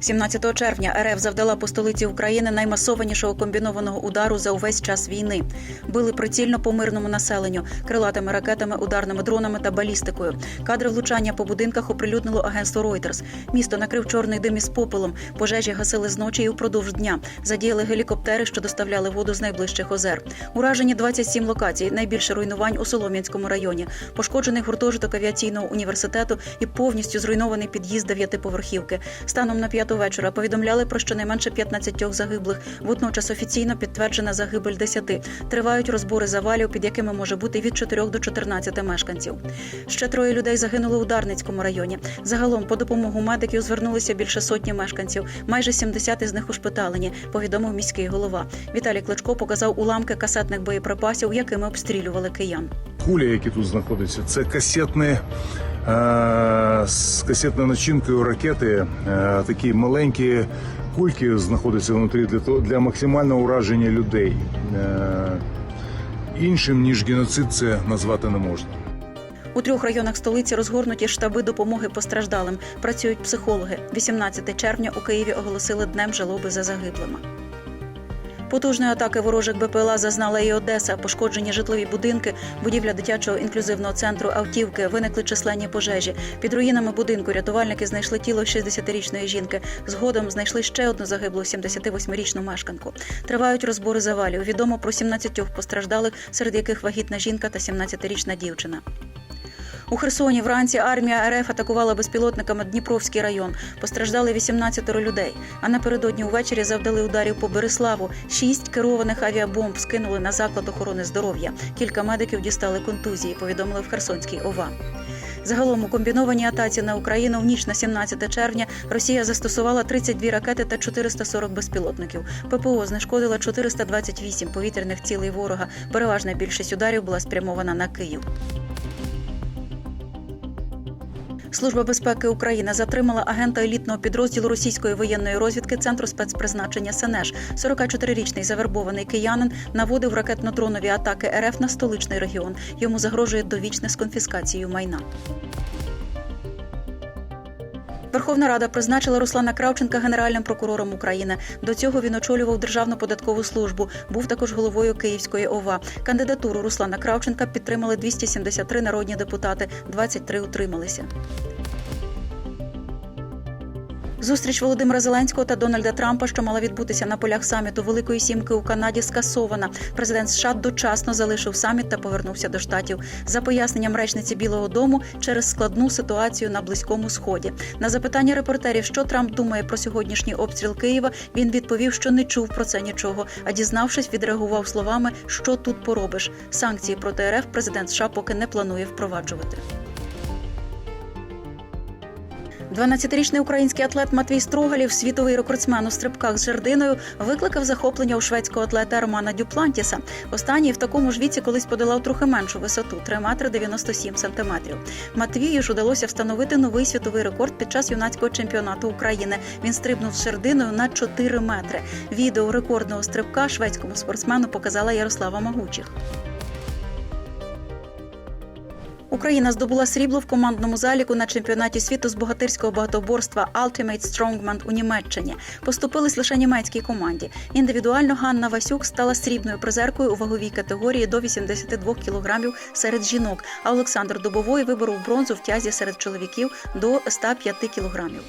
17 червня РФ завдала по столиці України наймасованішого комбінованого удару за увесь час війни. Били прицільно по мирному населенню, крилатими ракетами, ударними дронами та балістикою. Кадри влучання по будинках оприлюднило агентство Reuters. Місто накрив чорний дим із попелом. Пожежі гасили зночі і упродовж дня. Задіяли гелікоптери, що доставляли воду з найближчих озер. Уражені 27 локацій. Найбільше руйнувань у Солом'янському районі. Пошкоджений гуртожиток авіаційного університету і повністю зруйнований під'їзд дев'ятиповерхівки. Станом на п'яту вечора повідомляли про щонайменше 15 загиблих. Водночас офіційно підтверджена загибель 10. Тривають розбори завалів, під якими може бути від 4 до 14 мешканців. Ще троє людей загинули у Дарницькому районі. Загалом по допомогу медиків звернулися більше сотні мешканців. Майже 70 із них ушпиталені, повідомив міський голова. Віталій Кличко показав уламки касетних боєприпасів, якими обстрілювали киян. Кулі, які тут знаходяться, це касетні, з касетною начинкою ракети. Е, такі маленькі кульки знаходяться внутрі для того для максимального ураження людей. Е, іншим ніж геноцид це назвати не можна. У трьох районах столиці розгорнуті штаби допомоги постраждалим. Працюють психологи. 18 червня у Києві оголосили днем жалоби за загиблими. Потужної атаки ворожих БПЛА зазнала і Одеса. Пошкоджені житлові будинки, будівля дитячого інклюзивного центру автівки, виникли численні пожежі. Під руїнами будинку рятувальники знайшли тіло 60-річної жінки. Згодом знайшли ще одну загиблу 78-річну мешканку. Тривають розбори завалів. Відомо про 17 постраждалих, серед яких вагітна жінка та 17-річна дівчина. У Херсоні вранці армія РФ атакувала безпілотниками Дніпровський район. Постраждали 18 людей. А напередодні увечері завдали ударів по Береславу. Шість керованих авіабомб скинули на заклад охорони здоров'я. Кілька медиків дістали контузії. Повідомили в Херсонській ОВА. Загалом у комбінованій атаці на Україну в ніч на 17 червня Росія застосувала 32 ракети та 440 безпілотників. ППО знешкодила 428 повітряних цілей ворога. Переважна більшість ударів була спрямована на Київ. Служба безпеки України затримала агента елітного підрозділу російської воєнної розвідки Центру спецпризначення СНЕШ. 44-річний завербований киянин наводив ракетно-дронові атаки РФ на столичний регіон. Йому загрожує довічне з конфіскацією майна. Верховна Рада призначила Руслана Кравченка генеральним прокурором України. До цього він очолював Державну податкову службу. Був також головою Київської ОВА. Кандидатуру Руслана Кравченка підтримали 273 народні депутати, 23 утрималися. Зустріч Володимира Зеленського та Дональда Трампа, що мала відбутися на полях саміту Великої Сімки у Канаді, скасована. Президент США дочасно залишив саміт та повернувся до штатів. За поясненням речниці Білого Дому через складну ситуацію на близькому сході. На запитання репортерів, що Трамп думає про сьогоднішній обстріл Києва, він відповів, що не чув про це нічого. А дізнавшись, відреагував словами, що тут поробиш. Санкції проти РФ президент США поки не планує впроваджувати. 12-річний український атлет Матвій Строгалів, світовий рекордсмен у стрибках з жердиною, викликав захоплення у шведського атлета Романа Дюплантіса. Останній в такому ж віці колись подолав трохи меншу висоту 3 метри 97 сантиметрів. Матвію ж удалося встановити новий світовий рекорд під час юнацького чемпіонату України. Він стрибнув з жердиною на 4 метри. Відео рекордного стрибка шведському спортсмену показала Ярослава Магучих. Україна здобула срібло в командному заліку на чемпіонаті світу з богатирського багатоборства Ultimate Strongman у Німеччині. Поступились лише німецькій команді. Індивідуально Ганна Васюк стала срібною призеркою у ваговій категорії до 82 кілограмів серед жінок. А Олександр Дубовой виборов бронзу в тязі серед чоловіків до 105 кілограмів.